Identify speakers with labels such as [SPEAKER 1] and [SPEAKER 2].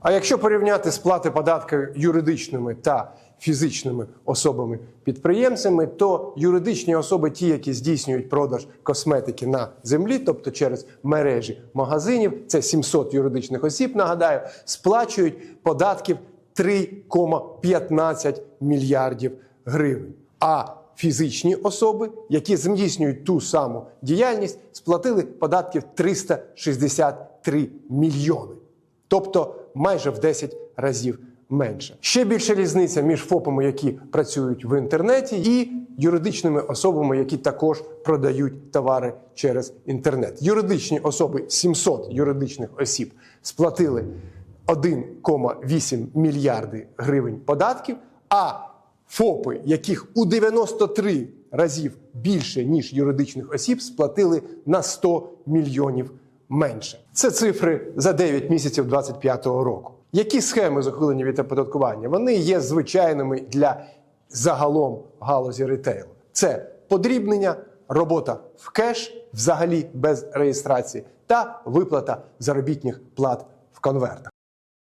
[SPEAKER 1] А якщо порівняти сплати податку юридичними та фізичними особами-підприємцями, то юридичні особи, ті, які здійснюють продаж косметики на землі, тобто через мережі магазинів, це 700 юридичних осіб, нагадаю, сплачують податків 3,15 мільярдів гривень. А фізичні особи, які здійснюють ту саму діяльність, сплатили податків 363 мільйони. Тобто майже в 10 разів менше. Ще більша різниця між ФОПами, які працюють в інтернеті, і юридичними особами, які також продають товари через інтернет. Юридичні особи 700 юридичних осіб сплатили 1,8 мільярди гривень податків, а ФОПи, яких у 93 разів більше ніж юридичних осіб, сплатили на 100 мільйонів менше. Це цифри за 9 місяців 2025 року. Які схеми захилення від оподаткування? Вони є звичайними для загалом галузі ретейлу. Це подрібнення, робота в кеш, взагалі без реєстрації, та виплата заробітних плат в конвертах.